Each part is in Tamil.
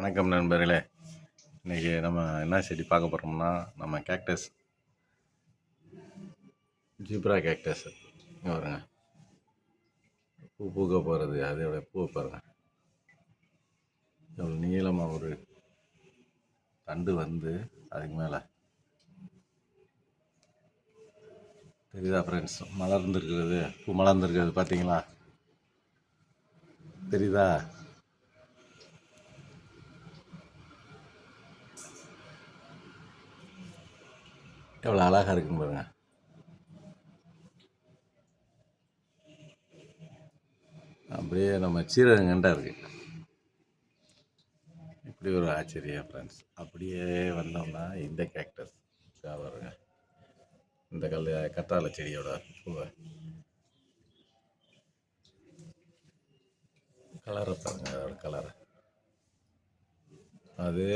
வணக்கம் நண்பர்களே. இன்றைக்கி நம்ம என்ன செடி பார்க்க போகிறோம்னா நம்ம கேக்டஸ் ஜீப்ரா கேக்டஸ் இங்கே வருங்க பூ பூக்க போகிறது அதோட பூவை பாருங்க எவ்வளோ நீளமாக ஒரு தண்டு வந்து அதுக்கு மேலே. தெரியுதா ஃப்ரெண்ட்ஸ் மலர்ந்துருக்கிறது. பூ மலர்ந்துருக்கிறது பார்த்தீங்களா தெரியுதா? எவ்வளோ அழகாக இருக்குன்னு பாருங்க. அப்படியே நம்ம சீரகங்கண்டா இருக்கு. இப்படி ஒரு ஆச்சரியம் ஃப்ரெண்ட்ஸ் அப்படியே வந்தோம்னா இந்த கேக்டஸ் வருங்க இந்த கல் கற்றாழை செடியோட பூவை. கலரை பாருங்க அதோட கலரை அது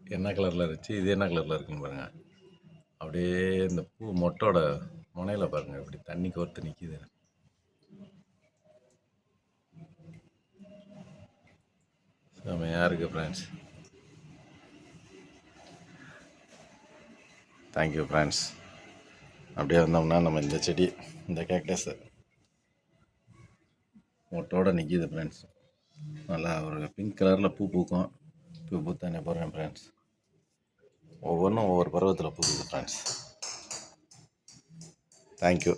என்ன கலரில் இருந்துச்சு? இது என்ன கலரில் இருக்குன்னு பாருங்கள் அப்படியே இந்த பூ மொட்டோட முனையில பாருங்க இப்படி தண்ணி கோர்த்து நிற்கிது செமையாக இருக்குது ஃப்ரெண்ட்ஸ் தேங்க்யூ ஃப்ரெண்ட்ஸ் அப்படியே வந்தோம்னா நம்ம இந்த செடி இந்த கேக்டஸ் மொட்டோட நிற்கிது ஃப்ரெண்ட்ஸ் நல்லா ஒரு பிங்க் கலரில் பூ பூக்கும். பூ பூத்தானே போகிறேன் ஃப்ரெண்ட்ஸ் ஒவ்வொன்றும் ஒவ்வொரு பருவத்தில் பூக்குது ஃப்ரெண்ட்ஸ் தேங்க்யூ